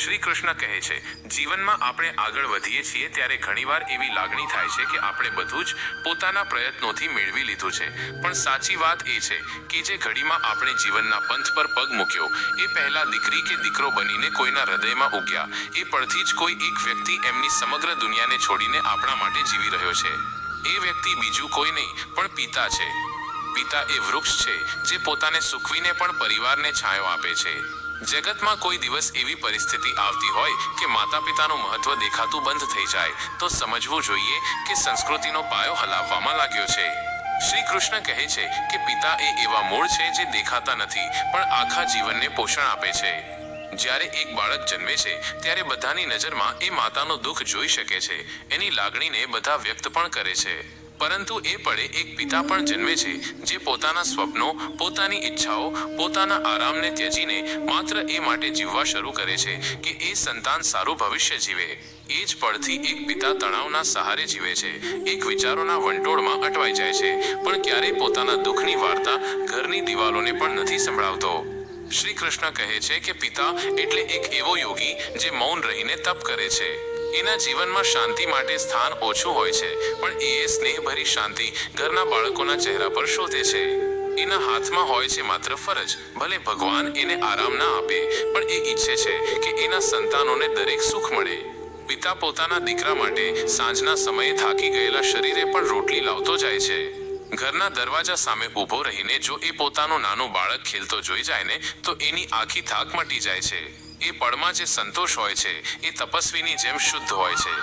શ્રી કૃષ્ણ કહે છે, જીવનમાં આપણે આગળ વધીએ છીએ ત્યારે ઘણીવાર એવી લાગણી થાય છે કે આપણે બધું જ પોતાના પ્રયત્નોથી મેળવી લીધું છે. પણ સાચી વાત એ છે કે જે ઘડીમાં આપણે જીવનના પંથ પર પગ મૂક્યો, એ પહેલા દીકરી કે દીકરો બનીને કોઈના હૃદયમાં ઉગ્યા, એ પરથી જ કોઈ એક વ્યક્તિ એમની સમગ્ર દુનિયાને છોડીને આપણા માટે જીવી રહ્યો છે. એ વ્યક્તિ બીજું કોઈ નહીં, પણ પિતા છે. પિતા એ વૃક્ષ છે, જે પોતાને સૂકવીને પણ પરિવારને છાંયો આપે છે. જગતમાં કોઈ દિવસ એવી પરિસ્થિતિ આવતી હોય કે માતા પિતાનું મહત્વ દેખાતું બંધ થઈ જાય, તો સમજવું જોઈએ કે સંસ્કૃતિનો પાયો હલાવવામાં લાગ્યો છે. શ્રી કૃષ્ણ કહે છે કે પિતા એ એવા મૂળ છે જે દેખાતા નથી, પણ આખા જીવનને પોષણ આપે છે. જ્યારે એક બાળક જન્મે છે, ત્યારે બધાની નજરમાં એ માતાનું દુઃખ જોઈ શકે છે, એની લાગણીને બધા વ્યક્ત પણ કરે છે. પરંતુ એ પળે એક પિતા પણ જન્મે છે, જે પોતાના સ્વપ્નો, પોતાની ઈચ્છાઓ, પોતાના આરામને ત્યજીને માત્ર એ માટે જીવવા શરૂ કરે છે કે એ સંતાન સારું ભવિષ્ય જીવે. એ જ પળથી એક પિતા તણાવના સહારે જીવે છે, એક વિચારોના વંટોળમાં અટવાઈ જાય છે, પણ ક્યારેય પોતાના દુઃખની વાર્તા ઘરની દિવાલોને પણ નથી સંભળાવતો. શ્રી કૃષ્ણ કહે છે કે પિતા એટલે એક એવો યોગી જે મૌન રહીને તપ કરે છે. એના જીવનમાં શાંતિ માટે સ્થાન ઓછું હોય છે, પણ એ સ્નેહભરી શાંતિ ઘરના બાળકોના ચહેરા પર શોધે છે. એના હાથમાં હોય છે માત્ર ફરજ, ભલે ભગવાન એને આરામ ના આપે, પણ એ ઈચ્છે છે કે એના સંતાનોને દરેક સુખ મળે. પિતા પોતાના દીકરા માટે સાંજના સમયે થાકી ગયેલા શરીરે પણ રોટલી લાવતો જાય છે. ઘરના દરવાજા સામે ઊભો રહીને જો એ પોતાનું નાનું બાળક ખેલતો જોઈ જાય ને, તો એની આખી થાક મટી જાય છે. એ પળમાં જે સંતોષ હોય છે, એ તપસ્વીની જેમ શુદ્ધ હોય છે.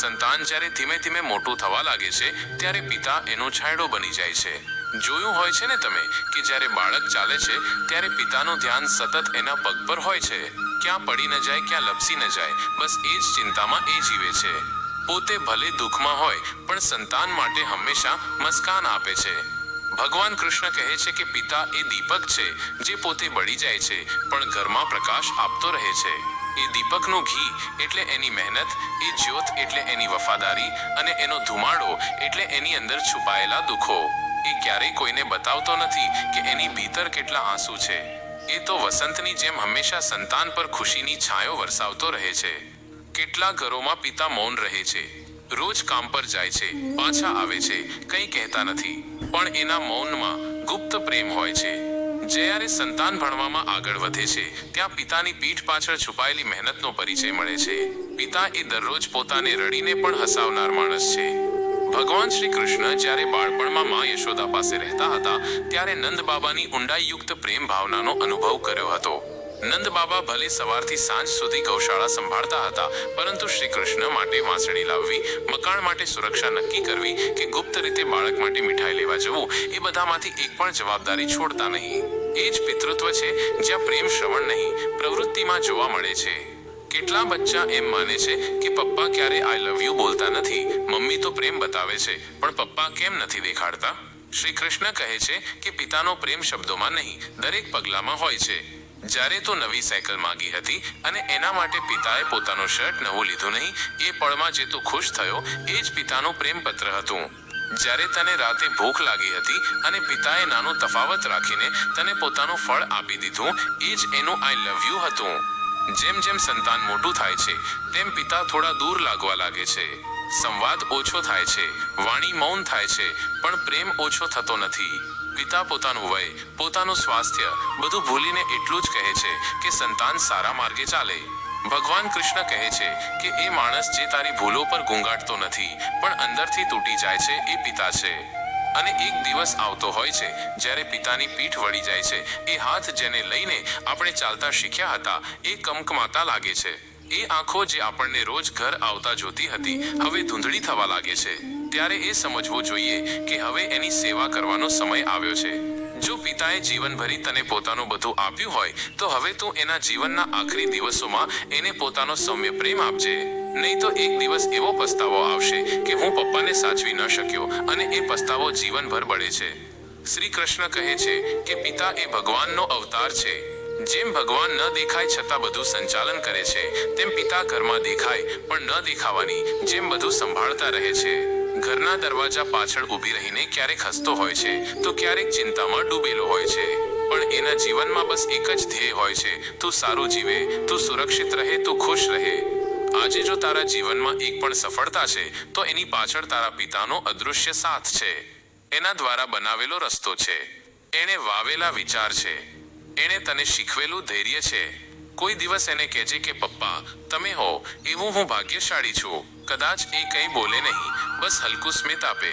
સંતાન જ્યારે ધીમે ધીમે મોટું થવા લાગે છે, ત્યારે પિતા એનો છાંયડો બની જાય છે. જોયું હોય છે ને તમે કે જ્યારે બાળક ચાલે છે, ત્યારે પિતાનું ધ્યાન સતત એના પગ પર હોય છે. ક્યાં પડી ન જાય, ક્યાં લપસી ન જાય, બસ એ જ ચિંતામાં એ જીવે છે. પોતે ભલે દુઃખમાં હોય, પણ સંતાન માટે હંમેશા મસ્કાન આપે છે. ભગવાન કૃષ્ણ કહે છે કે પિતા એ દીપક છે, જે પોતે બળી જાય છે, પણ ઘરમાં પ્રકાશ આપતો રહે છે. એ દીપકનું ઘી એટલે એની મહેનત, એ જ્યોત એટલે એની વફાદારી અને એનો ધુમાડો એટલે એની અંદર છુપાયેલા દુઃખો. એ ક્યારેય કોઈને બતાવતો નથી કે એની ભીતર કેટલા આંસુ છે. એ તો વસંતની જેમ હંમેશા સંતાન પર ખુશીની છાંયો વરસાવતો રહે છે. કેટલા ઘરોમાં પિતા મૌન રહે છે. રોજ કામ પર જાય છે, પાછા આવે છે, કંઈ કહેતા નથી. પણ એના મૌનમાં ગુપ્ત પ્રેમ હોય છે. જ્યારે સંતાન ભણવામાં આગળ વધે છે, ત્યાં પિતાની પીઠ પાછળ છુપાયેલી મહેનતનો પરિચય મળે છે. પિતા એ દરરોજ પોતાને રડીને પણ હસાવનાર માણસ છે. ભગવાન શ્રી કૃષ્ણ જ્યારે બાળપણમાં મા યશોદા પાસે રહેતા હતા, ત્યારે નંદ બાબાની ઊંડાઈયુક્ત પ્રેમ ભાવનાનો અનુભવ કર્યો હતો. નંદ બાબા ભલે સવારથી સાંજ સુધી ગૌશાળા સંભાળતા હતા, પરંતુ શ્રી કૃષ્ણ માટે વાંસળી લાવવી, મકાન માટે સુરક્ષા નક્કી કરવી કે ગુપ્ત રીતે બાળક માટે મીઠાઈ લેવા જવું, એ બધામાંથી એક પણ જવાબદારી છોડતા નહીં. એ જ પિતૃત્વ છે જ્યાં પ્રેમ શ્રવણ નહીં, પ્રવૃત્તિમાં જોવા મળે છે. કેટલા બચ્ચા એમ માને છે કે પપ્પા ક્યારે આઈ લવ યુ બોલતા નથી, મમ્મી તો પ્રેમ બતાવે છે, પણ પપ્પા કેમ નથી દેખાડતા? શ્રી કૃષ્ણ કહે છે કે પિતાનો પ્રેમ શબ્દોમાં નહીં, દરેક પગલામાં હોય છે. જ્યારે તો નવી સાયકલ માંગી હતી અને એના માટે પિતાએ પોતાનો શર્ટ નવું લીધું નહીં, એ પળમાં જે તું ખુશ થયો, એ જ પિતાનું પ્રેમપત્ર હતું. જ્યારે તને રાતે ભૂખ લાગી હતી અને પિતાએ નાનું તફાવત રાખીને તને પોતાનું ફળ આપી દીધું, એ જ એનું આઈ લવ યુ હતું. જેમ જેમ સંતાન મોટું થાય છે, તેમ પિતા થોડા દૂર લાગવા લાગે છે. સંવાદ ઓછો થાય છે, વાણી મૌન થાય છે, પણ પ્રેમ ઓછો થતો નથી. પિતા પોતાનું વય પોતાનું સ્વાસ્થ્ય, બધું ભૂલીને એટલું જ કહે છે કે સંતાન સારા માર્ગે ચાલે. ભગવાન કૃષ્ણ કહે છે કે એ માણસ જે તારી ભૂલો પર ગુંગાટતો નથી, પણ અંદરથી તૂટી જાય છે એ પિતા છે. અને એક દિવસ આવતો હોય છે, જ્યારે પિતાની પીઠ વળી જાય છે, એ હાથ જેને લઈને આપણે ચાલતા શીખ્યા હતા, એ કમકમાતા લાગે છે. એ આંખો જે આપણને રોજ ઘર આવતા જોતી હતી, હવે ધૂંધળી થવા લાગે છે. ત્યારે એ સમજવું જોઈએ કે હવે એની સેવા કરવાનો સમય આવ્યો છે. જો પિતાએ જીવનભરી તને પોતાનું બધું આપ્યું હોય, તો હવે તું એના જીવનના આખરી દિવસોમાં એને પોતાનો સૌમ્ય પ્રેમ આપજે. નહીં તો એક દિવસ એવો પસ્તાવો આવશે કે હું પપ્પાને સાચવી ન શક્યો અને એ પસ્તાવો જીવનભર બળે છે. શ્રી કૃષ્ણ કહે છે કે પિતા એ ભગવાનનો અવતાર છે. જેમ ભગવાન ન દેખાય છતાં બધું સંચાલન કરે છે, તેમ પિતા ઘરમાં દેખાય પણ ન દેખાવાની જેમ બધું સંભાળતા રહે છે. ઘરના દરવાજા પાછળ ઊભી રહીને ક્યારેક હસતો હોય છે, તો ક્યારેક ચિંતામાં ડૂબેલો હોય છે. પણ એના જીવનમાં બસ એક જ ધ્યેય હોય છે, તું સારું જીવે, તું સુરક્ષિત રહે, તું ખુશ રહે. આજે જો તારા જીવનમાં એક પણ સફળતા છે, તો એની પાછળ તારા પિતાનો અદૃશ્ય સાથ છે. એના દ્વારા બનાવેલો રસ્તો છે. એણે વાવેલા વિચાર છે. એણે તને શીખવેલું ધૈર્ય છે. કોઈ દિવસ એને કહેજે કે, પપ્પા, તમે હો, એવું હું ભાગ્યશાળી છું. કદાચ એ કંઈ બોલે નહીં. બસ હલકું સ્મિત આપે.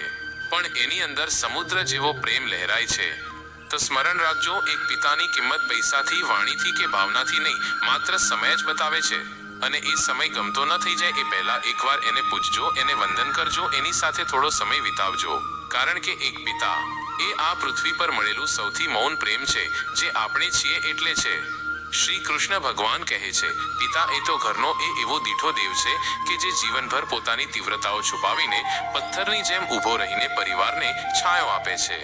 પણ એની અંદર સમુદ્ર જેવો પ્રેમ લહેરાય છે. તો સ્મરણ રાખજો, એક પિતાની કિંમત પૈસાથી, વાણીથી કે ભાવનાથી નહીં, માત્ર સમય જ બતાવે છે. અને એ સમય ગમતો ન થઈ જાય એ પહેલા એકવાર એને પૂછજો, એને વંદન કરજો, એની સાથે થોડો સમય વિતાવજો. કારણ કે એક પિતા એ આ પૃથ્વી પર મળેલું સૌથી મૌન પ્રેમ છે, જે આપણે છીએ એટલે છે. શ્રી કૃષ્ણ ભગવાન કહે છે, પિતા એ તો ઘરનો એ એવો દીઠો દેવ છે કે જે જીવનભર પોતાની તીવ્રતાઓ છુપાવીને પથ્થરની જેમ ઊભો રહીને પરિવારને છાંયો આપે છે.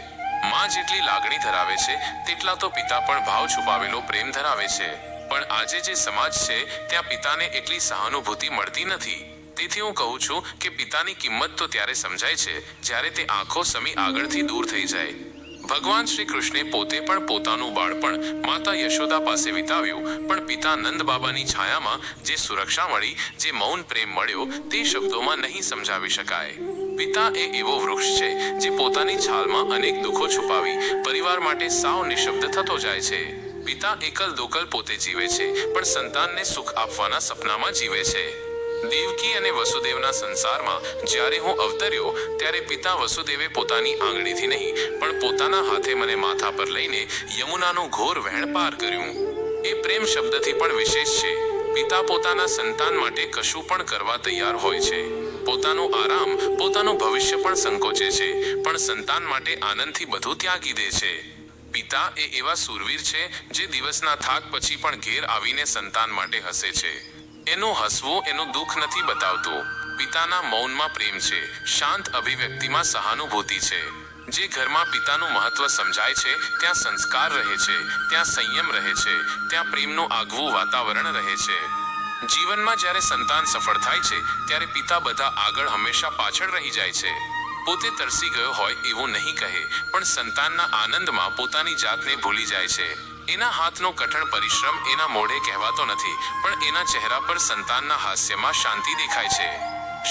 માં જેટલી લાગણી ધરાવે છે, તેટલા તો પિતા પણ ભાવ છુપાવેલો પ્રેમ ધરાવે છે. પણ આજે જે સમાજ છે, ત્યાં પિતાને એટલી સહાનુભૂતિ મળતી નથી. તેથી હું કહું છું કે પિતાની કિંમત તો ત્યારે સમજાય છે, જ્યારે તે આંખો સમી આગળથી દૂર થઈ જાય. ભગવાન શ્રી કૃષ્ણે પોતે પણ પોતાનું બાળપણ માતા યશોદા પાસે વિતાવ્યું, પણ પિતા નંદ બાબાની છાયામાં જે સુરક્ષા મળી, જે મૌન પ્રેમ મળ્યો, તે શબ્દોમાં નહીં સમજાવી શકાય. પિતા એ એવો વૃક્ષ છે, જે પોતાની છાલમાં અનેક દુઃખો છુપાવી, પરિવાર માટે સાવ નિશબ્દ થતો જાય છે. પિતા એકલ દોકલ પોતે જીવે છે, પણ સંતાનને સુખ આપવાના સપનામાં જીવે છે. દેવકી અને વસુદેવના સંસારમાં જ્યારે હું અવતર્યો, ત્યારે પિતા વસુદેવે પોતાની આંગળીથી નહીં, પણ પોતાના હાથે મને માથા પર લઈને યમુનાનું ઘોર વહેણ પાર કર્યું. એ પ્રેમ શબ્દથી પણ વિશેષ છે. પિતા પોતાના સંતાન માટે કશું પણ કરવા તૈયાર હોય છે. પોતાનો આરામ, પોતાનું ભવિષ્ય પણ સંકોચે છે, પણ સંતાન માટે આનંદથી બધું ત્યાગી દે છે. પિતા એ એવા સુરવીર છે, જે દિવસના થાક પછી પણ ઘેર આવીને સંતાન માટે હસે છે. એનું હસવું એનું દુઃખ નથી બતાવતું. પિતાના મૌનમાં પ્રેમ છે. શાંત અભિવ્યક્તિમાં સહાનુભૂતિ છે. જે ઘરમાં પિતાનું મહત્વ સમજાય છે, ત્યાં સંસ્કાર રહે છે, ત્યાં સંયમ રહે છે, ત્યાં પ્રેમનું આગવું વાતાવરણ રહે છે. જીવનમાં જ્યારે સંતાન સફળ થાય છે, ત્યારે પિતા બધા આગળ હંમેશા પાછળ રહી જાય છે. પોતે તરસી ગયો હોય એવું નહીં કહે, પણ સંતાનના આનંદમાં પોતાની જાતને ભૂલી જાય છે. એના હાથનો કઠણ પરિશ્રમ એના મોઢે કહેવાતો નથી, પણ એના ચહેરા પર સંતાનના હાસ્યમાં શાંતિ દેખાય છે.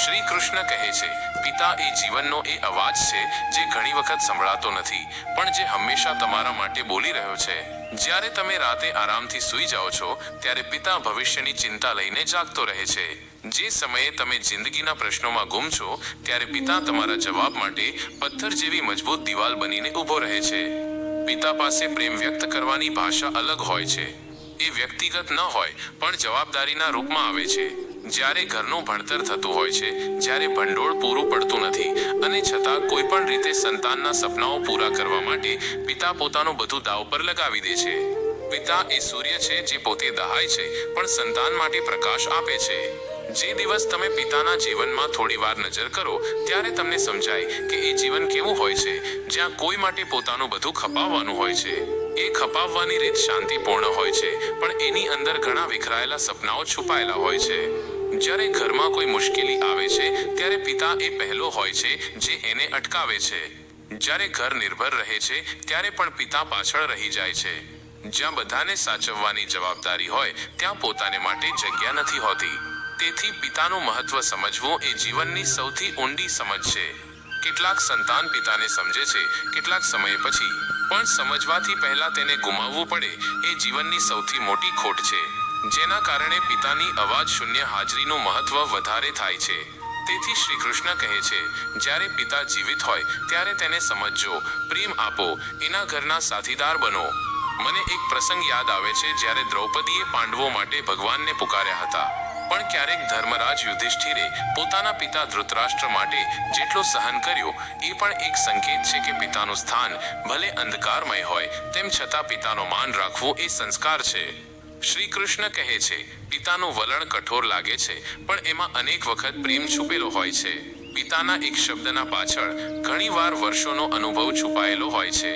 શ્રી કૃષ્ણ કહે છે, પિતા, એ જીવનનો એ અવાજ છે જે ઘણી વખત સંભળાતો નથી, પણ જે હંમેશા તમારા માટે બોલી રહ્યો છે. જ્યારે તમે રાતે આરામથી સૂઈ જાઓ છો, ત્યારે પિતા ભવિષ્યની ચિંતા લઈને જાગતો રહે છે. જે સમયે તમે જિંદગીના પ્રશ્નોમાં ગુમ છો, ત્યારે પિતા તમારા જવાબ માટે પથ્થર જેવી મજબૂત દિવાલ બનીને ઊભો રહે છે. પિતા પાસે પ્રેમ વ્યક્ત કરવાની ભાષા અલગ હોય છે. એ વ્યક્તિગત ન હોય, પણ જવાબદારીના રૂપમાં આવે છે. જ્યારે ઘરનું ભણતર થતું હોય છે, જ્યારે ભંડોળ પૂરું પડતું નથી. અને છતાં કોઈ પણ રીતે સંતાનના સપનાઓ પૂરા કરવા માટે પિતા પોતાનું બધું દાવ પર લગાવી દે છે. પિતા એ સૂર્ય છે, જે પોતે દહાય છે, પણ સંતાન માટે પ્રકાશ આપે છે. જે દિવસ તમે પિતાના જીવનમાં થોડી વાર નજર કરો, ત્યારે તમને સમજાય કે એ જીવન કેવું હોય છે, જ્યાં કોઈ માટે પોતાનું બધું ખપાવવાનું હોય છે. એ ખપાવવાની રીત શાંતિપૂર્ણ હોય છે, પણ એની અંદર ઘણા વિખરાયેલા સપનાઓ છુપાયેલા હોય છે. જ્યારે ઘરમાં કોઈ મુશ્કેલી આવે છે, ત્યારે પિતા એ પહેલો હોય છે, જે એને અટકાવે છે. જ્યારે ઘર નિર્ભર રહે છે, ત્યારે પણ પિતા પાછળ રહી જાય છે. જ્યાં બધાને સાચવવાની જવાબદારી હોય, ત્યાં પોતાને માટે જગ્યા નથી હોતી. તેથી પિતાનું મહત્વ સમજવું એ જીવનની સૌથી ઊંડી સમજ છે. કેટલાક સંતાન પિતાને સમજે છે, કેટલાક સમય પછી. પણ સમજવાથી પહેલા તેને ગુમાવવું પડે એ જીવનની સૌથી મોટી ખોટ છે. જેના કારણે પિતાની અવાજ શૂન્ય હાજરીનું મહત્વ વધારે થાય છે. તેથી શ્રી કૃષ્ણ કહે છે, જ્યારે પિતા જીવિત હોય, ત્યારે તેને સમજજો, પ્રેમ આપો, એના ઘરના સાથીદાર બનો. મને એક પ્રસંગ યાદ આવે છે, જ્યારે દ્રૌપદીએ પાંડવો માટે ભગવાનને પુકાર્યા હતા. પણ ક્યારેક ધર્મરાજ યુધિષ્ઠિરે પોતાના પિતા ધૃતરાષ્ટ્ર માટે જેટલો સહન કર્યો, એ પણ એક સંકેત છે કે પિતાનું સ્થાન ભલે અંધકારમય હોય, તેમ છતાં પિતાનો માન રાખવો એ સંસ્કાર છે. શ્રી કૃષ્ણ કહે છે, પિતાનું વલણ કઠોર લાગે છે, પણ એમાં અનેક વખત પ્રેમ છુપેલો હોય છે. પિતાના એક શબ્દના પાછળ ઘણીવાર વર્ષોનો અનુભવ છુપાયેલો હોય છે.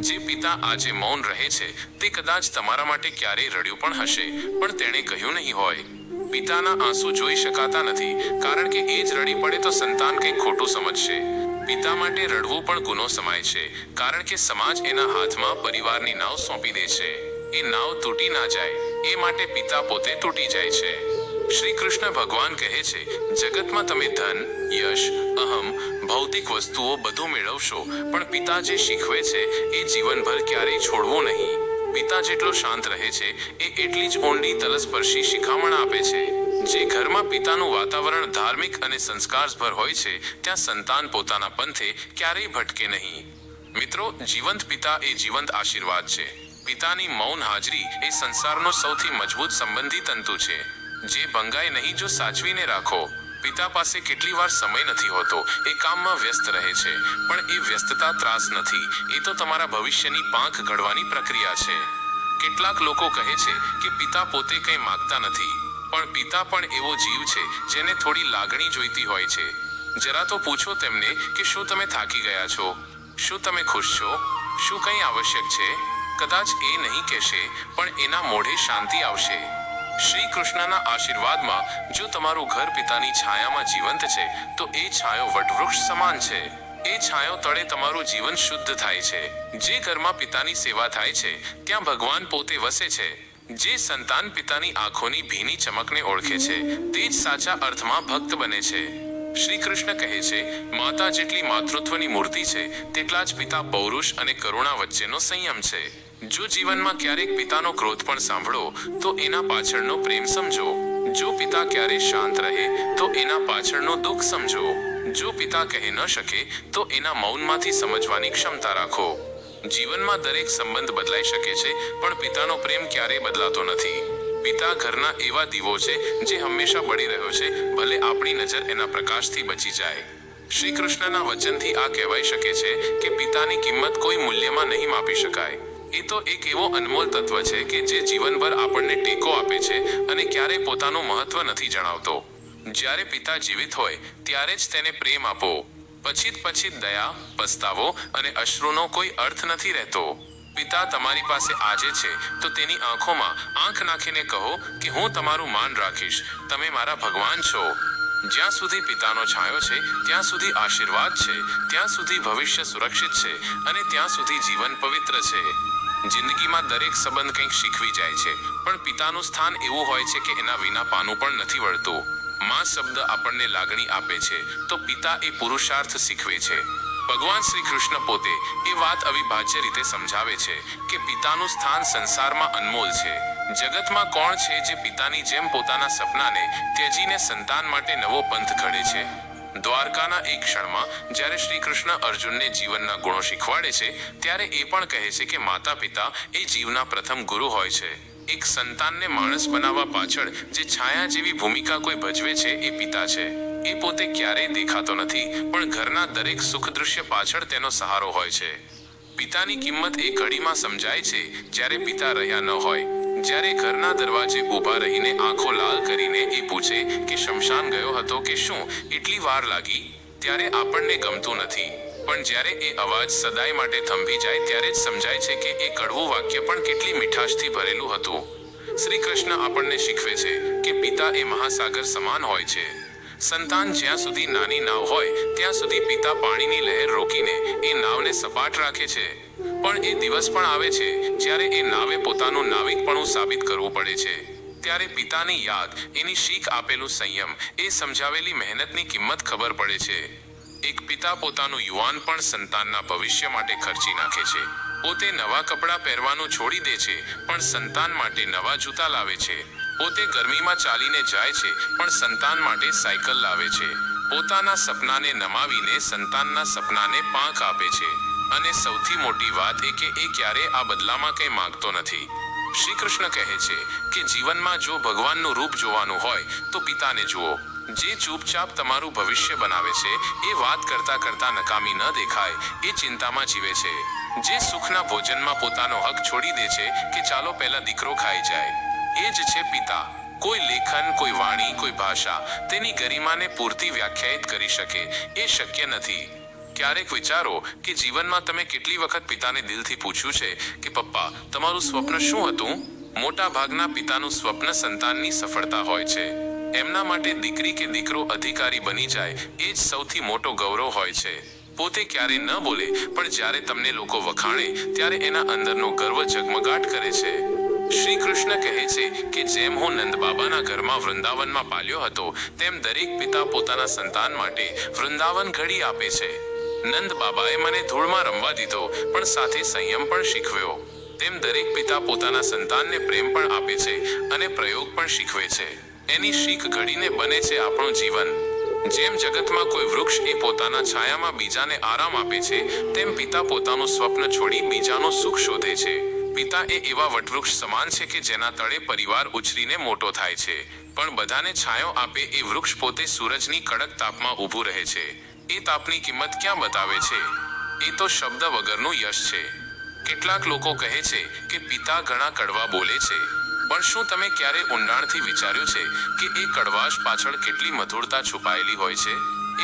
જે પિતા આજે મૌન રહે છે, તે કદાચ તમારા માટે ક્યારેય રડ્યું પણ હશે, પણ તેણે કહ્યું નહીં હોય. પિતાના આંસુ જોઈ શકાતા નથી, કારણ કે એ જ રડી પડે તો સંતાન કંઈક ખોટું સમજશે. પિતા માટે રડવું પણ ગુનો સમાય છે, કારણ કે સમાજ એના હાથમાં પરિવારની નાવ સોંપી દે છે. એ નાવ તૂટી ના જાય, એ માટે પિતા પોતે તૂટી જાય છે. શ્રી કૃષ્ણ ભગવાન કહે છે, જગતમાં તમે ધન, યશ, અહમ, ભૌતિક વસ્તુઓ બધું મેળવશો, પણ પિતા જે શીખવે છે, એ જીવનભર ક્યારેય છોડવું નહીં. પિતા જેટલો શાંત રહે છે, એ એટલી જ ઊંડી તલસ્પર્શી શિખામણ આપે છે. જે ઘરમાં પિતાનું વાતાવરણ ધાર્મિક અને સંસ્કારભર હોય છે, ત્યાં સંતાન પોતાના પંથે ક્યારેય ભટકે નહીં. મિત્રો, જીવંત પિતા એ જીવંત આશીર્વાદ છે. પિતાની મૌન હાજરી એ સંસારનો સૌથી મજબૂત સંબંધી તંતુ છે. જે ભંગાય નહીં, જો સાચવીને રાખો. પિતા પાસે કેટલી વાર સમય નથી હોતો, એ કામમાં વ્યસ્ત રહે છે. પણ એ વ્યસ્તતા ત્રાસ નથી. એ તો તમારા ભવિષ્યની પાંખ ઘડવાની પ્રક્રિયા છે. કેટલાક લોકો કહે છે કે પિતા પોતે કંઈ માગતા નથી. પણ પિતા પણ એવો જીવ છે, જેને થોડી લાગણી જોઈતી હોય છે. જરા તો પૂછો તેમને કે શું તમે થાકી ગયા છો? શું તમે ખુશ છો? શું કંઈ આવશ્યક છે? કદાચ એ નહીં કહેશે, પણ એના મોઢે શાંતિ આવશે. શ્રી કૃષ્ણના આશીર્વાદમાં જો તમારું ઘર પિતાની છાયામાં જીવંત છે, તો એ છાયો વટવૃક્ષ સમાન છે. એ છાયો તળે તમારું જીવન શુદ્ધ થાય છે. જે ઘરમાં પિતાની સેવા થાય છે, ત્યાં ભગવાન પોતે વસે છે. જે સંતાન પિતાની આંખોની ભીની ચમકને ઓળખે છે, તે જ સાચા અર્થમાં ભક્ત બને છે. શ્રી કૃષ્ણ કહે છે, માતા જેટલી માતૃત્વની મૂર્તિ છે, તેટલા જ પિતા પૌરુષ અને કરુણા વચ્ચેનો સંયમ છે. જો જીવનમાં ક્યારેક પિતાનો ક્રોધ પણ સાંભળો, તો એના પાછળનો પ્રેમ સમજો. જો પિતા ક્યારે શાંત રહે, તો એના પાછળનો દુઃખ સમજો. જો પિતા કહે ન શકે, તો એના મૌનમાંથી સમજવાની ક્ષમતા રાખો. જીવનમાં દરેક સંબંધ બદલાઈ શકે છે, પણ પિતાનો પ્રેમ ક્યારેય બદલાતો નથી. પિતા ઘરના એવા દીવો છે, જે હંમેશા બળી રહ્યો છે, ભલે આપણી નજર એના પ્રકાશથી બચી જાય. શ્રી કૃષ્ણના વચનથી આ કહેવાય શકે છે કે પિતાની કિંમત કોઈ મૂલ્યમાં નહીં માપી શકાય. એ તો એક એવો અનમોલ તત્વ છે કે જે જીવનભર આપણને ટેકો આપે છે અને ક્યારેય પોતાનું મહત્વ નથી જણાવતો. જ્યારે પિતા જીવિત હોય, ત્યારે જ તેને પ્રેમ આપો. પછી પછી દયા, પસ્તાવો અને અશ્રુનો કોઈ અર્થ નથી રહેતો. પિતા તમારી પાસે આજે છે, તો તેની આંખોમાં આંખ નાખીને કહો કે હું તમારું માન રાખીશ. તમે મારા ભગવાન છો. જ્યાં સુધી પિતાનો છાંયો છે, ત્યાં સુધી આશીર્વાદ છે, ત્યાં સુધી ભવિષ્ય સુરક્ષિત છે અને ત્યાં સુધી જીવન પવિત્ર છે. જિંદગીમાં દરેક સંબંધ કંઈક શીખવી જાય છે. પણ પિતાનું સ્થાન એવું હોય છે કે એના વિના પાનું પણ નથી વળતું. માં શબ્દ આપણને લાગણી આપે છે, તો પિતા એ પુરુષાર્થ શીખવે છે. ભગવાન શ્રી કૃષ્ણ પોતે એ વાત અવિભાજ્ય રીતે સમજાવે છે કે પિતાનું સ્થાન સંસારમાં અનમોલ છે. જગતમાં કોણ છે જે પિતાની જેમ પોતાના સપનાને ત્યજીને સંતાન માટે નવો પંથ ઘડે છે? દ્વારકાના એક ક્ષણમાં જ્યારે શ્રી કૃષ્ણ અર્જુનને જીવનના ગુણો શીખવાડે છે, ત્યારે એ પણ કહે છે કે માતા પિતા એ જીવના પ્રથમ ગુરુ હોય છે. એક સંતાનને માણસ બનાવવા પાછળ જે છાયા જેવી ભૂમિકા કોઈ ભજવે છે એ પિતા છે. એ પોતે ક્યારેય દેખાતો નથી, પણ ઘરના દરેક સુખ દૃશ્ય પાછળ તેનો સહારો હોય છે. પિતાની કિંમત એ ઘડીમાં સમજાય છે, જ્યારે પિતા રહ્યા ન હોય. જ્યારે ઘરના દરવાજે ઊભા રહીને આંખો લાલ કરીને એ પૂછે કે શમશાન ગયો હતો કે શું, એટલી વાર લાગી? ત્યારે આપણને ગમતું નથી. પણ જ્યારે એ અવાજ સદાય માટે થંભી જાય, ત્યારે જ સમજાય છે કે એ કડવું વાક્ય પણ કેટલી મીઠાશથી ભરેલું હતું. શ્રી કૃષ્ણ આપણને શીખવે છે કે પિતા એ મહાસાગર સમાન હોય છે. સંતાન જ્યાં સુધી નાની નાવ હોય, ત્યાં સુધી પિતા પાણીની લહેર રોકીને એ નાવને સપાટ રાખે છે. પણ એ દિવસ પણ આવે છે જ્યારે એ નાવે પોતાનું નાવિકપણું સાબિત કરવું પડે છે. ત્યારે પિતાની યાદ, એની શીખ આપેલું સંયમ, એ સમજાવેલી મહેનતની કિંમત ખબર પડે છે. એક પિતા પોતાનું યુવાન પણ સંતાનના ભવિષ્ય માટે ખર્ચી નાખે છે. પોતે નવા કપડાં પહેરવાનું છોડી દે છે, પણ સંતાન માટે નવા જૂતા લાવે છે. પોતે ગરમીમાં ચાલીને જાય છે, પણ સંતાન માટે સાયકલ લાવે છે. પોતાના સપનાને નમાવીને સંતાનના સપનાને પાંખ આપે છે. અને સૌથી મોટી વાત એ કે એ ક્યારે આ બદલામાં કંઈ માંગતો નથી. શ્રી કૃષ્ણ કહે છે કે જીવનમાં જો ભગવાનનું રૂપ જોવાનું હોય, તો પિતાને જુઓ. જે ચૂપચાપ તમારું ભવિષ્ય બનાવે છે, એ વાત કરતા કરતા નકામી ન દેખાય, એ ચિંતામાં જીવે છે. જે સુખના ભોજનમાં પોતાનો હક છોડી દે છે કે ચાલો પહેલા દીકરો ખાઈ જાય. એ જ છે પિતા. કોઈ લેખન, કોઈ વાણી, કોઈ ભાષા તેની ગરિમાને પૂરતી વ્યાખ્યાયિત કરી શકે. એ શક્ય નથી. ક્યારેક વિચારો કે જીવનમાં તમે કેટલી વખત પિતાને દિલથી પૂછ્યું છે કે, પપ્પા, તમારું સ્વપ્ન શું હતું? મોટા ભાગના પિતાનું સ્વપ્ન સંતાનની સફળતા હોય છે. એમના માટે દીકરી કે દીકરો અધિકારી બની જાય એ જ સૌથી મોટો ગૌરવ હોય છે. પોતે ક્યારે ન બોલે, પણ જ્યારે તમને લોકો વખાણે, ત્યારે એના અંદરનો ગર્વ ઝગમગાટ કરે છે. શ્રી કૃષ્ણ કહે છે કે, જેમ હું નંદ બાબાના ઘરમાં વૃંદાવનમાં પાલ્યો હતો, તેમ દરેક પિતા પોતાના સંતાન માટે વૃંદાવન ઘડી આપે છે. નંદ બાબાએ મને ધૂળમાં રમવા દીધો, પણ સાથે સંયમ પણ શીખવ્યો. તેમ દરેક પિતા પોતાના સંતાનને પ્રેમ પણ આપે છે અને પ્રયોગ પણ શીખવે છે. એની શીખ ઘડીને બને છે આપણું જીવન. જેમ જગતમાં કોઈ વૃક્ષ એ પોતાના છાયામાં બીજાને આરામ આપે છે, તેમ પિતા પોતાનું સ્વપ્ન છોડી બીજાનું સુખ શોધે છે. પિતા એ એવા વટવૃક્ષ સમાન છે કે જેના તળે પરિવાર ઉછરીને મોટો થાય છે. પણ બધાને છાંયો આપે એ વૃક્ષ પોતે સૂરજની કડક તાપમાં ઊભું રહે છે. એ તાપની કિંમત ક્યાં બતાવે છે? એ તો શબ્દ વગરનું યશ છે. કેટલાક લોકો કહે છે કે પિતા ઘણા કડવા બોલે છે. પણ શું તમે ક્યારે ઊંડાણથી વિચાર્યું છે કે એ કડવાશ પાછળ કેટલી મધુરતા છુપાયેલી હોય છે?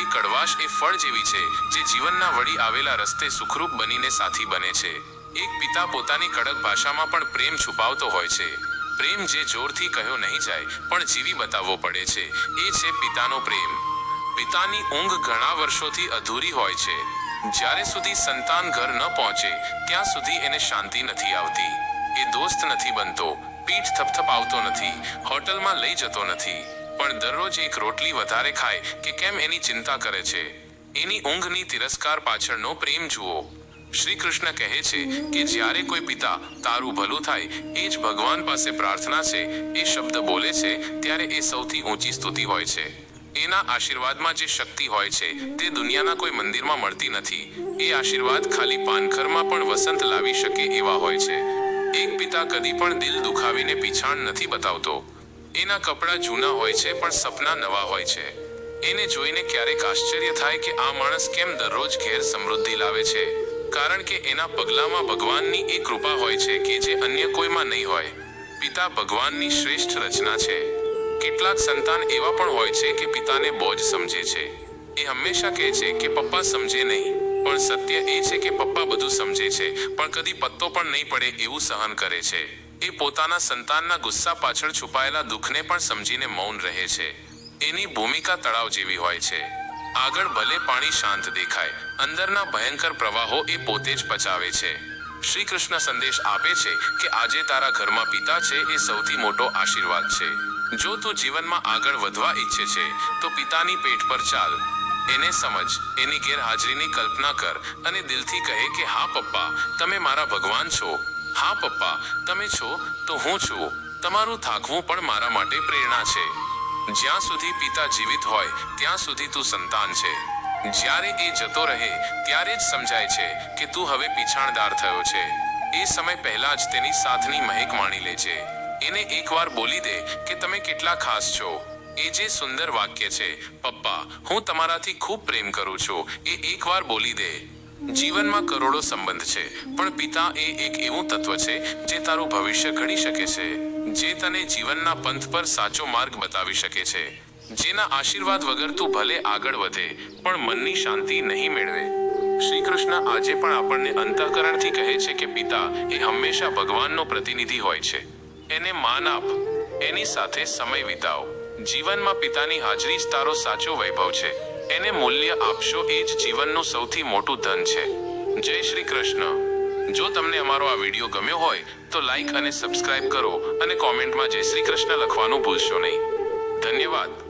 એ કડવાશ એ ફળ જેવી છે જે જીવનના વળી આવેલા રસ્તે સુખરૂપ બનીને સાથી બને છે. એક પિતા પોતાની કડક ભાષામાં પણ પ્રેમ છુપાવતો હોય છે. પ્રેમ જે જોરથી કહ્યો નહીં જાય, પણ જીવી બતાવવો પડે છે. એ છે પિતાનો પ્રેમ. પિતાની ઊંઘ ઘણા વર્ષોથી અધૂરી હોય છે. જ્યારે સુધી સંતાન ઘર ન પહોંચે, ત્યાં સુધી એને શાંતિ નથી આવતી. એ દોસ્ત નથી બનતો, પીઠ થપથપાવતો નથી, હોટલમાં લઈ જતો નથી. પણ દરરોજ એક રોટલી વધારે ખાય કે કેમ એની ચિંતા કરે છે? એની ઊંઘની તિરસ્કાર પાછળનો પ્રેમ જુઓ. શ્રી કૃષ્ણ કહે છે કે જ્યારે કોઈ પિતા તારું ભલું થાય, એ જ ભગવાન પાસે પ્રાર્થના છે, એ શબ્દ બોલે છે, ત્યારે એ સૌથી ઊંચી સ્તુતિ હોય છે. એના આશીર્વાદમાં જે શક્તિ હોય છે, તે દુનિયાના કોઈ મંદિરમાં મળતી નથી. એ આશીર્વાદ ખાલી પાનખરમાં પણ વસંત લાવી શકે એવા હોય છે. એક પિતા કદી પણ દિલ દુખાવીને પીછાણ નથી બતાવતો. એના કપડાં જૂના હોય છે, પણ સપના નવા હોય છે. એને જોઈને ક્યારેક આશ્ચર્ય થાય કે આ માણસ કેમ દરરોજ ઘેર સમૃદ્ધિ લાવે છે. કારણ કે એના પગલામાં ભગવાનની એ કૃપા હોય છે કે જે અન્ય કોઈમાં નહીં હોય. પિતા ભગવાનની શ્રેષ્ઠ રચના છે. કેટલાક સંતાન એવા પણ હોય છે કે પિતાને બોજ સમજે છે. એ હંમેશા કહે છે કે પપ્પા સમજે નહીં. પણ સત્ય એ છે કે પપ્પા બધું સમજે છે, પણ કદી પત્તો પણ નહીં પડે એવું સહન કરે છે. એ પોતાના સંતાનના ગુસ્સા પાછળ છુપાયેલા દુઃખને પણ સમજીને મૌન રહે છે. એની ભૂમિકા તળાવ જેવી હોય છે. આગળ ભલે પાણી શાંત દેખાય, અંદરના ભયંકર પ્રવાહો એ પોતે જ પચાવે છે. શ્રી કૃષ્ણ સંદેશ આપે છે કે આજે તારા ઘરમાં પિતા છે એ સૌથી મોટો આશીર્વાદ છે. જો તું જીવનમાં આગળ વધવા ઈચ્છે છે, તો પિતાની પેટ પર ચાલ. એને સમજ, એની ગેરહાજરીની કલ્પના કર અને દિલથી કહે કે, હા, પપ્પા, તમે મારા ભગવાન છો. હા, પપ્પા, તમે છો? તો હું છું. તમારું થાકવું પણ મારા માટે પ્રેરણા છે. જ્યાં સુધી પિતા જીવિત હોય, ત્યાં સુધી તું સંતાન છે. જ્યારે એ જતો રહે, ત્યારે જ સમજાય છે કે તું હવે પીછાણદાર થયો છે. એ સમય પહેલા જ તેની સાથની મહેક માણી લે છે. એને એકવાર બોલી દે કે તમે કેટલા ખાસ છો. એ જે સુંદર વાક્ય છે, પપ્પા, હું તમારાથી ખૂબ પ્રેમ કરું છું. એ એકવાર બોલી દે. જીવનમાં કરોડો સંબંધ છે, પણ પિતા એ એક એવું તત્વ છે, જે તારું ભવિષ્ય ઘડી શકે છે, જે તને જીવનના પંથ પર સાચો માર્ગ બતાવી શકે છે. જેના આશીર્વાદ વગર તું ભલે આગળ વધે, પણ મનની શાંતિ નહીં મેળવે. શ્રી કૃષ્ણ આજે પણ આપણને અંતઃકરણથી કહે છે કે, પિતા, એ હંમેશા ભગવાનનો પ્રતિનિધિ હોય છે. એને માન આપ. એની સાથે સમય વિતાવ. જીવનમાં પિતાની હાજરી જ તારો સાચો વૈભવ છે. એને મૂલ્ય આપશો એ જ જીવનનું સૌથી મોટું ધન છે. જય શ્રી કૃષ્ણ. જો તમને અમારો આ વીડિયો ગમ્યો હોય, તો લાઈક અને સબસ્ક્રાઇબ કરો અને કોમેન્ટમાં જય શ્રી કૃષ્ણ લખવાનું ભૂલશો નહીં. ધન્યવાદ.